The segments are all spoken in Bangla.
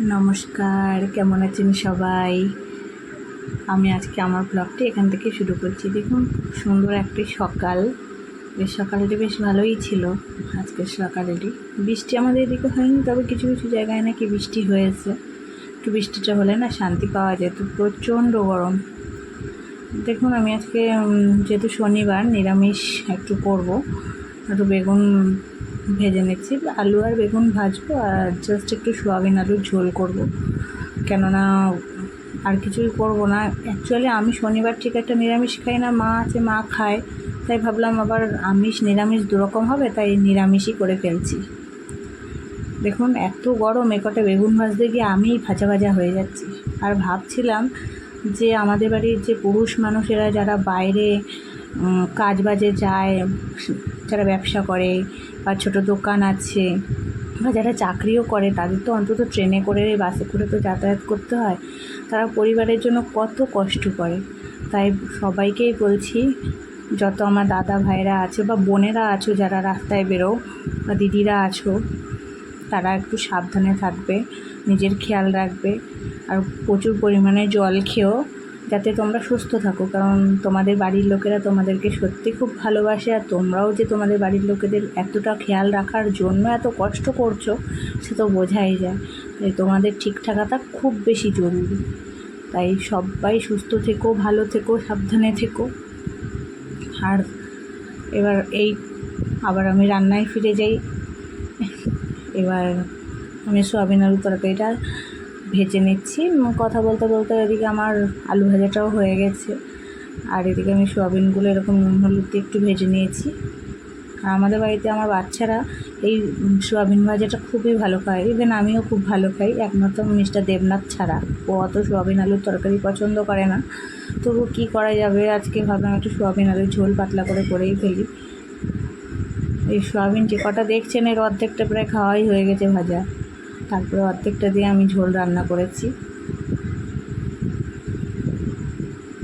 নমস্কার, কেমন আছেন সবাই? আমি আজকে আমার ব্লগটি এখান থেকে শুরু করছি। দেখুন, সুন্দর একটি সকাল। বেশ, সকালটি বেশ ভালোই ছিল। আজকের সকালেরই বৃষ্টি আমাদের এদিকে হয়নি, তবে কিছু কিছু জায়গায় নাকি বৃষ্টি হয়েছে। একটু বৃষ্টিটা হলে না শান্তি পাওয়া যেত। প্রচণ্ড গরম। দেখুন, আমি আজকে যেহেতু শনিবার, নিরামিষ একটু করব। একটু বেগুন ভেজে নিচ্ছি। আলু আর বেগুন ভাজবো আর জাস্ট একটু সোয়াবিন আলুর ঝোল করব। কেননা আর কিছুই করব না। অ্যাকচুয়ালি আমি শনিবার ঠিক একটা নিরামিষ খাই না, মা আছে, মা খায়। তাই ভাবলাম আবার আমিষ, নিরামিষ দুরকম হবে, তাই নিরামিষই করে ফেলছি। দেখুন, এত গরম একটে বেগুন ভাজতে গিয়ে আমিই ভাজা ভাজা হয়ে যাচ্ছি। আর ভাবছিলাম যে আমাদের বাড়ির যে পুরুষ মানুষেরা যারা বাইরে কাজ বাজে যায় যারা ব্যবসা করে বা ছোটো দোকান আছে বা যারা চাকরিও করে, তাদের তো অন্তত ট্রেনে করে বাসে করে তো যাতায়াত করতে হয়। তারা পরিবারের জন্য কত কষ্ট করে। তাই সবাইকেই বলছি, যত আমার দাদা ভাইরা আছে বা বোনেরা আছো, যারা রাস্তায় বেরো বা দিদিরা আছো, তারা একটু সাবধানে থাকবে, নিজের খেয়াল রাখবে। আর প্রচুর পরিমাণে জল খেও যাতে তোমরা সুস্থ থাকো, কারণ তোমাদের বাড়ির লোকেরা তোমাদেরকে সত্যি খুব ভালোবাসে, আর তোমরাও যে তোমাদের বাড়ির লোকেদের এতটা খেয়াল রাখার জন্য এত কষ্ট করছ, সে তো বোঝাই যায়। তাই তোমাদের ঠিক থাকাটা খুব বেশি জরুরি। তাই সবাই সুস্থ থেকো, ভালো থেকো, সাবধানে থেকো। আর এবার এই, আবার আমি রান্নায় ফিরে যাই। এবার আমি সোয়াবিন আলু তরকারিটা ভেজে নিচ্ছি। কথা বলতে বলতে এদিকে আমার আলু ভাজাটাও হয়ে গেছে। আর এদিকে আমি সোয়াবিনগুলো এরকম নুন হলুদ দিয়ে একটু ভেজে নিয়েছি। আর আমাদের বাড়িতে আমার বাচ্চারা এই সোয়াবিন ভাজাটা খুবই ভালো খায়। ইভেন আমিও খুব ভালো খাই, একমাত্র মিস্টার দেবনাথ ছাড়া। ও অত সোয়াবিন আলুর তরকারি পছন্দ করে না। তবু কী করা যাবে? আজকে ভাবলাম একটু সোয়াবিন আলুর ঝোল পাতলা করে করেই ফেলি। এই সোয়াবিন যে কটা দেখছেন এর অর্ধেকটা প্রায় খাওয়াই হয়ে গেছে ভাজা। তারপরে অর্ধেকটা দিয়ে আমি ঝোল রান্না করেছি।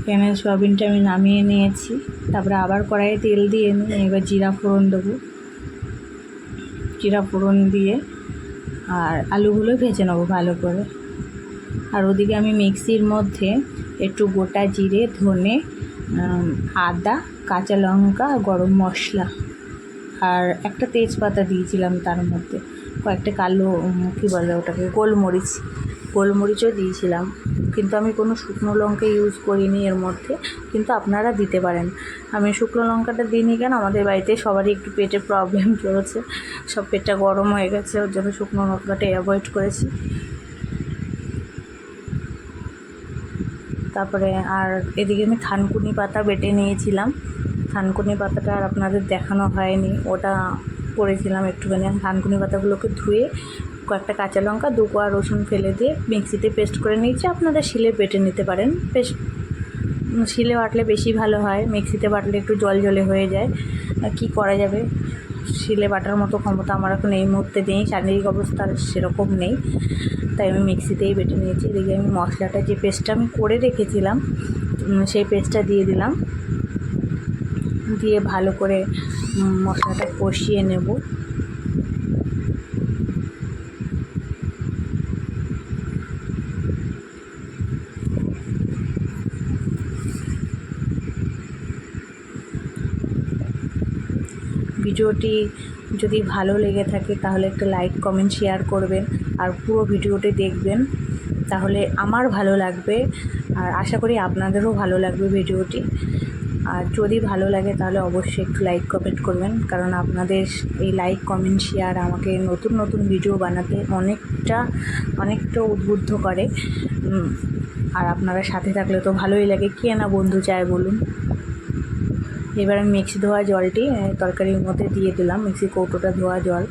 এখানে সোয়াবিনটা আমি নামিয়ে নিয়েছি। তারপরে আবার কড়াইয়ে তেল দিয়ে নিয়ে এবার জিরা ফোড়ন দেবো। জিরা ফোড়ন দিয়ে আর আলুগুলো ভেজে নেব ভালো করে। আর ওদিকে আমি মিক্সির মধ্যে একটু গোটা জিরে, ধনে আদা, কাঁচা লঙ্কা, গরম মশলা আর একটা তেজপাতা দিয়েছিলাম তার মধ্যে। কয়েকটা কালো কী বলে ওটাকে, গোলমরিচ, গোলমরিচও দিয়েছিলাম। কিন্তু আমি কোনো শুকনো লঙ্কা ইউজ করিনি এর মধ্যে, কিন্তু আপনারা দিতে পারেন। আমি শুকনো লঙ্কাটা দিইনি কেন? আমাদের বাড়িতে সবারই একটু পেটে প্রবলেম চলেছে। সব পেটটা গরম হয়ে গেছে, ওর জন্য শুকনো লঙ্কাটা অ্যাভয়েড করেছি। তারপরে আর এদিকে আমি থানকুনি পাতা বেটে নিয়েছিলাম। থানকুনি পাতাটা আর আপনাদের দেখানো হয়নি, ওটা করেছিলাম একটুখানি। আর থানকুনি পাতাগুলোকে ধুয়ে কয়েকটা কাঁচা লঙ্কা, দু কোয়া রসুন ফেলে দিয়ে মিক্সিতে পেস্ট করে নিয়েছি। আপনারা শিলে বেটে নিতে পারেন। বেশ, শিলে বাটলে বেশি ভালো হয়। মিক্সিতে বাটলে একটু জল জলে হয়ে যায়। কী করা যাবে? শিলে বাটার মতো ক্ষমতা আমার এখন এই মুহূর্তে নেই। শারীরিক অবস্থা সেরকম নেই। তাই আমি মিক্সিতেই বেটে নিয়েছি। এদিকে আমি মশলাটা যে পেস্টটা আমি করে রেখেছিলাম সেই পেস্টটা দিয়ে দিলাম। দিয়ে ভালো করে মশলাটা কষিয়ে নেব। ভিডিওটি যদি ভালো লেগে থাকে, তাহলে একটা লাইক, কমেন্ট, শেয়ার করবেন আর পুরো ভিডিওটি দেখবেন। তাহলে আমার ভালো লাগবে আর আশা করি আপনাদেরও ভালো লাগবে ভিডিওটি। আর যদি ভালো লাগে তাহলে অবশ্যই একটু লাইক কমেন্ট করবেন। কারণ আপনাদের এই লাইক কমেন্ট শেয়ার আমাকে নতুন নতুন ভিডিও বানাতে অনেকটা অনেকটা উদ্বুদ্ধ করে। আর আপনারা সাথে থাকলে তো ভালোই লাগে। কে না বন্ধু চায় বলুন? এবার আমি মিক্সি ধোয়া জলটি তরকারির মধ্যে দিয়ে দিলাম। মিক্সি কৌটোটা ধোয়া জল।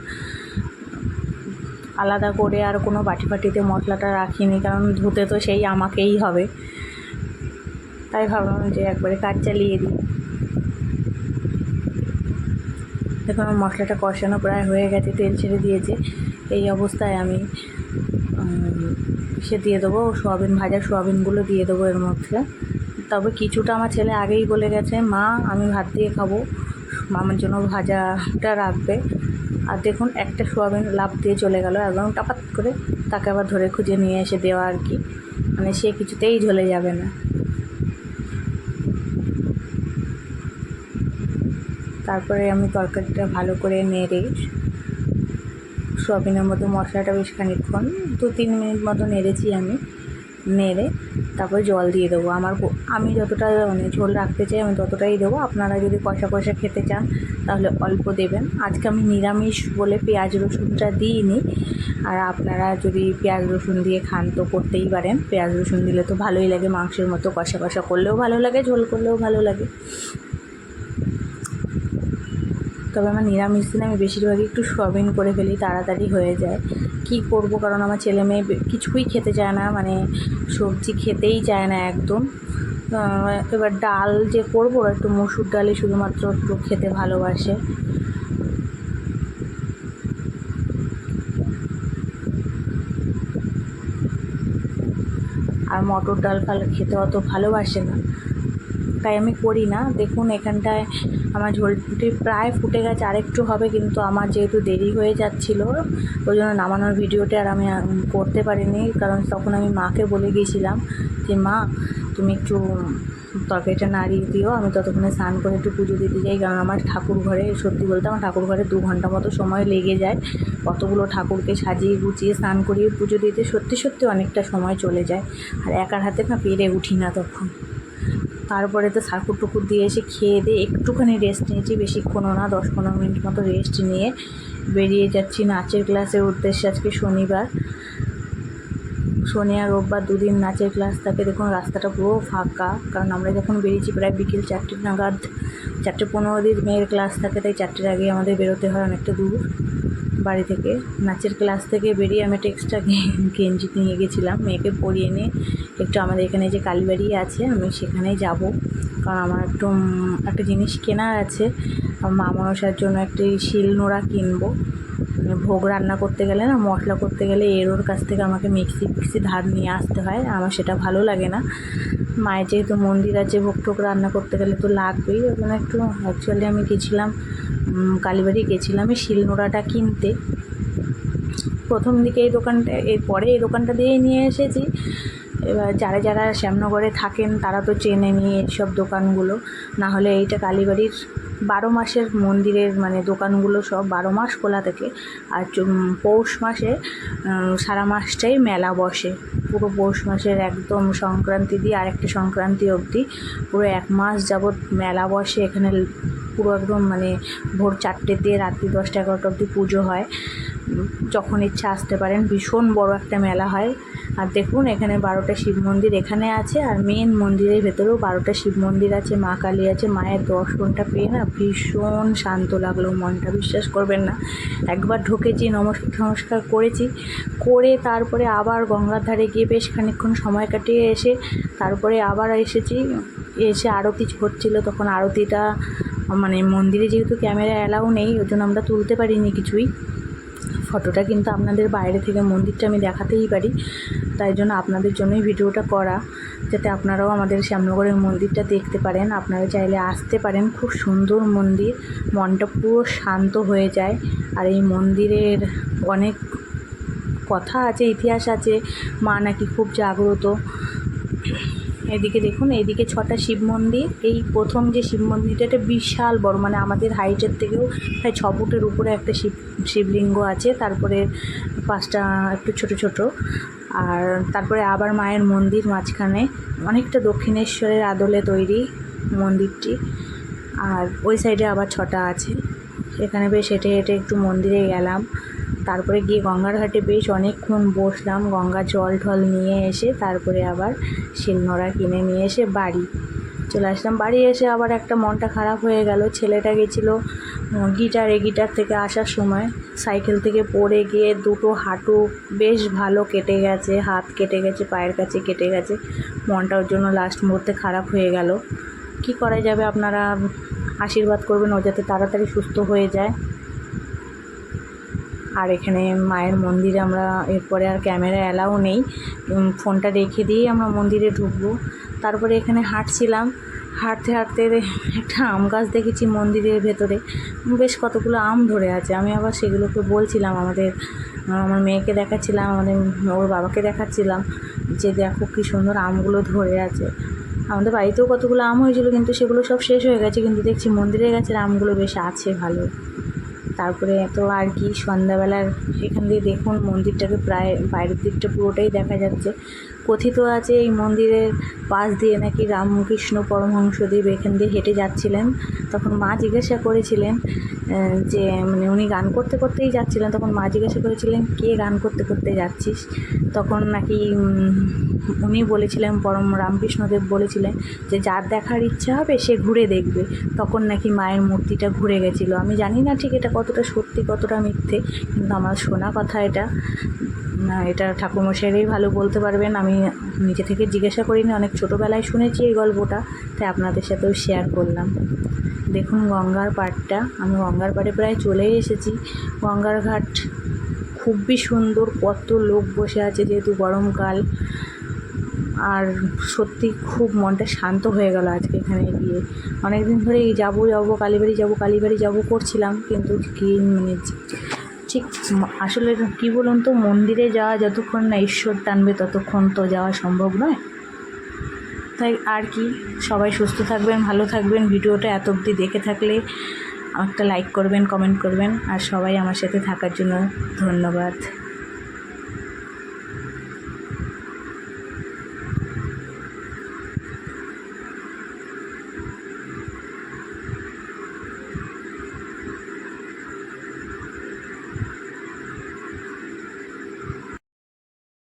আলাদা করে আর কোনো বাটি ফাটিতে মশলাটা রাখিনি, কারণ ধুতে তো সেই আমাকেই হবে। তাই ভাবলাম যে একবারে কাজ চালিয়ে দিই। দেখুন আমার মশলাটা কষানো প্রায় হয়ে গেছে, তেল ছেড়ে দিয়েছে। এই অবস্থায় আমি সে দিয়ে দেবো সোয়াবিন ভাজা, সোয়াবিনগুলো দিয়ে দেবো এর মধ্যে। তবে কিছুটা আমার ছেলে আগেই বলে গেছে, মা, আমি ভাত দিয়ে খাব আমার জন্য ভাজাটা রাখবে। আর দেখুন, একটা সোয়াবিন লাভ দিয়ে চলে গেল, একদম টাপাত করে তাকে আবার ধরে খুঁজে নিয়ে এসে দেওয়া আর কি। মানে সে কিছুতেই ঝলে যাবে না। তারপরে আমি তরকারিটা ভালো করে নেড়ে সোয়াবিনের মতো মশলাটা বেশ খানিকক্ষণ, দু তিন মিনিট মতো নেড়েছি আমি, নেড়ে তারপরে জল দিয়ে দেবো। আমার আমি যতটা মানে ঝোল রাখতে চাই আমি ততটাই দেবো। আপনারা যদি কষা কষা খেতে চান তাহলে অল্প দেবেন। আজকে আমি নিরামিষ বলে পেঁয়াজ রসুনটা দিইনি। আর আপনারা যদি পেঁয়াজ রসুন দিয়ে খান তো করতেই পারেন। পেঁয়াজ রসুন দিলে তো ভালোই লাগে, মাংসের মতো কষা কষা করলেও ভালো লাগে, ঝোল করলেও ভালো লাগে। তবে আমার নিরামিষ দিনে আমি বেশিরভাগই একটু সোয়াবিন করে ফেলি, তাড়াতাড়ি হয়ে যায়। কী করব? কারণ আমার ছেলে মেয়ে কিছুই খেতে চায় না মানে সবজি খেতেই চায় না একদম। এবার ডাল যে করব, একটু মসুর ডালই শুধুমাত্র একটু খেতে ভালোবাসে। আর মটর ডাল খেতে অত ভালোবাসে না। তাই আমি করি না। দেখুন, এখানটায় আমার ঝোলটি প্রায় ফুটে গেছে, আরেকটু হবে কিন্তু আমার যেহেতু দেরি হয়ে যাচ্ছিল, ওই জন্য নামানোর ভিডিওটা আর আমি করতে পারিনি, কারণ তখন আমি মাকে বলে গিয়েছিলাম যে, মা, তুমি একটু তরকারিটা নাড়িয়ে দিও, আমি ততক্ষণে স্নান করে একটু পুজো দিতে যাই। কারণ আমার ঠাকুর ঘরে, সত্যি বলতে আমার ঠাকুর ঘরে দু ঘণ্টা মতো সময় লেগে যায়, কতগুলো ঠাকুরকে সাজিয়ে গুছিয়ে স্নান করিয়ে পুজো দিতে, সত্যি সত্যি অনেকটা সময় চলে যায়, আর একার হাতে না পেরে উঠি না তখন। তারপরে তো সাকুর টুকুর দিয়ে এসে খেয়ে দিয়ে একটুখানি রেস্ট নিয়েছি, বেশিক্ষণও না দশ পনেরো মিনিট মতো রেস্ট নিয়ে বেরিয়ে যাচ্ছি নাচের ক্লাসের উদ্দেশ্যে আজকে শনিবার। শনি আর রোববার দুদিন নাচের ক্লাস থাকে, দেখুন রাস্তাটা পুরো ফাঁকা, কারণ আমরা যখন বেরিয়েছি প্রায় বিকেল চারটে নাগাদ, চারটে পনেরো দিন মেয়ের ক্লাস থাকে, তাই চারটের আগে আমাদের বেরোতে হয় অনেকটা দূর বাড়ি থেকে। নাচের ক্লাস থেকে বেরিয়ে আমি একটা এক্সট্রা গেঞ্জি নিয়ে গেছিলাম, মেয়েকে পরিয়ে নিয়ে একটু আমাদের এখানে যে কালীবাড়ি আছে, আমি সেখানেই যাব। কারণ আমার একটু একটা জিনিস কেনার আছে। মা মনসার জন্য একটি শিল নোড়া কিনবো। মানে ভোগ রান্না করতে গেলে না, মশলা করতে গেলে এর ওর কাছ থেকে আমাকে মিক্সি ফিক্সি ধার নিয়ে আসতে হয়। আমার সেটা ভালো লাগে না। মায়ের যেহেতু মন্দির আছে, ভোগ টোগ রান্না করতে গেলে তো লাগবেই। জন্য একটু অ্যাকচুয়ালি আমি গেছিলাম কালীবাড়ি গেছিলাম এই শিলনোড়াটা কিনতে। প্রথম দিকে এই দোকানটা, এরপরে এই দোকানটা দিয়েই নিয়ে এসেছি। এবার যারা যারা শ্যামনগরে থাকেন, তারা তো চেনে নিয়ে এইসব দোকানগুলো। না হলে এইটা কালীবাড়ির বারো মাসের মন্দিরের মানে দোকানগুলো সব বারো মাস খোলা থাকে। আর পৌষ মাসে সারা মাসটাই মেলা বসে। পুরো পৌষ মাসের একদম সংক্রান্তি দিয়ে আরেকটা সংক্রান্তি অবধি। পুরো এক মাস যাবৎ মেলা বসে। এখানে পুরো একদম মানে ভোর চারটে দিয়ে রাত্রি দশটা এগারোটা অবধি পুজো হয়। যখন ইচ্ছা আসতে পারেন, ভীষণ বড় একটা মেলা হয়। আর দেখুন, এখানে বারোটা শিব মন্দির এখানে আছে, আর মেন মন্দিরের ভেতরেও বারোটা শিব মন্দির আছে, মা কালী আছে, মায়ের দর্শনটা পেয়ে না ভীষণ শান্ত লাগল মনটা, বিশ্বাস করবেন না। একবার ঢুকেছি, নমস্কার করেছি, করে তারপরে আবার গঙ্গার ধারে গিয়ে বেশ খানিকক্ষণ সময় কাটিয়ে এসে তারপরে আবার এসেছি, এসে আরতি হচ্ছিল, তখন আরতিটা মানে মন্দিরে যেহেতু ক্যামেরা অ্যালাউ নেই, ওই জন্য আমরা তুলতে পারিনি কিছুই। ফটোটা কিন্তু আপনাদের বাইরে থেকে মন্দিরটা আমি দেখাতেই পারি। তাই জন্য আপনাদের জন্যই ভিডিওটা করা। যাতে আপনারাও আমাদের শ্যামনগরের মন্দিরটা দেখতে পারেন। আপনারা চাইলে আসতে পারেন। খুব সুন্দর মন্দির। মনটা পুরো শান্ত হয়ে যায়। আর এই মন্দিরের অনেক কথা আছে, ইতিহাস আছে। মা নাকি খুব জাগ্রত। এদিকে দেখুন, এদিকে ছটা শিব মন্দির। এই প্রথম যে শিব মন্দিরটা, এটা বিশাল বড়। মানে আমাদের হাইটের থেকেও প্রায় ছ ফুটের উপরে একটা শিব, শিবলিঙ্গ আছে। তারপরে পাঁচটা একটু ছোট ছোট। আর তারপরে আবার মায়ের মন্দির মাঝখানে। অনেকটা দক্ষিণেশ্বরের আদলে তৈরি মন্দিরটি। আর ওই সাইডে আবার ছটা আছে। এখানে বেশ হেঁটে হেঁটে একটু মন্দিরে গেলাম। তারপরে গিয়ে গঙ্গার ঘাটে বেশ অনেকক্ষণ বসলাম, গঙ্গা জল ঠল নিয়ে এসে তারপরে আবার শিলনোড়া কিনে নিয়ে এসে বাড়ি। চলে আসলাম। বাড়ি এসে আবার একটা মনটা খারাপ হয়ে গেল। ছেলেটা গেছিল গিটার গিটারে গিটার থেকে আসার সময়। সাইকেল থেকে পড়ে গিয়ে দুটো হাঁটু বেশ ভালো কেটে গেছে, হাত কেটে গেছে, পায়ের কাছে কেটে গেছে। মনটা ওর জন্য লাস্ট মুহূর্তে খারাপ হয়ে গেল। কি করা যাবে? আপনারা আশীর্বাদ করবেন ও যাতে তাড়াতাড়ি সুস্থ হয়ে যায়। আর এখানে মায়ের মন্দিরে আমরা এরপরে আর ক্যামেরা অ্যালাউ নেই। ফোনটা রেখে দিয়েই আমরা মন্দিরে ঢুকবো। তারপরে এখানে হাঁটছিলাম। হাঁটতে হাঁটতে একটা আম গাছ দেখেছি মন্দিরের ভেতরে। বেশ কতগুলো আম ধরে আছে। আমি আবার সেগুলোকে বলছিলাম আমাদের আমার মেয়েকে দেখাচ্ছিলাম, আমাদের, ওর বাবাকে দেখাচ্ছিলাম যে দেখো কী সুন্দর আমগুলো ধরে আছে। আমাদের বাড়িতেও কতগুলো আম হয়েছিল, কিন্তু সেগুলো সব শেষ হয়ে গেছে। কিন্তু দেখছি মন্দিরের গাছের আমগুলো বেশ আছে ভালো। তারপরে তো আর কি সন্ধ্যাবেলার সেখান দিয়ে দেখুন মন্দিরটাকে প্রায় বাইরের দিকটা পুরোটাই দেখা যাচ্ছে। কথিত আছে এই মন্দিরের পাশ দিয়ে নাকি রামকৃষ্ণ পরমহংসদেব এখান দিয়ে হেঁটে যাচ্ছিলেন। তখন মা জিজ্ঞাসা করেছিলেন যে মানে উনি গান করতে করতেই যাচ্ছিলেন। তখন মা জিজ্ঞাসা করেছিলেন, কে গান করতে করতে যাচ্ছিস? তখন নাকি উনি বলেছিলেন, পরম রামকৃষ্ণদেব বলেছিলেন যে, যার দেখার ইচ্ছা হবে সে ঘুরে দেখবে। তখন নাকি মায়ের মূর্তিটা ঘুরে গেছিল। আমি জানি না ঠিক এটা কতটা সত্যি, কতটা মিথ্যে, কিন্তু আমার শোনা কথা এটা। এটা ঠাকুরমশাইরাই ভালো বলতে পারবেন। আমি নিজে থেকে জিজ্ঞাসা করিনি, অনেক ছোটোবেলায় শুনেছি এই গল্পটা, তাই আপনাদের সাথেও শেয়ার করলাম। দেখুন গঙ্গার পাড়টা, আমি গঙ্গার পাড়ে প্রায় চলেই এসেছি। গঙ্গার ঘাট খুবই সুন্দর, কত লোক বসে আছে যেহেতু গরমকাল। আর সত্যি খুব মনটা শান্ত হয়ে গেল আজকে এখানে গিয়ে। অনেক দিন ধরেই যাব যাব, কালীবাড়ি যাব কালীবাড়ি যাব করছিলাম, কিন্তু কি মানে ঠিক আসলে কি বলুন তো, মন্দিরে যাওয়া যতক্ষণ না ঈশ্বর টানবে ততক্ষণ তো যাওয়া সম্ভব নয়। তাই আর কি, সবাই সুস্থ থাকবেন, ভালো থাকবেন, ভিডিওটা এত অবধি দেখে থাকলে একটা লাইক করবেন, কমেন্ট করবেন, আর সবাই আমার সাথে থাকার জন্য ধন্যবাদ।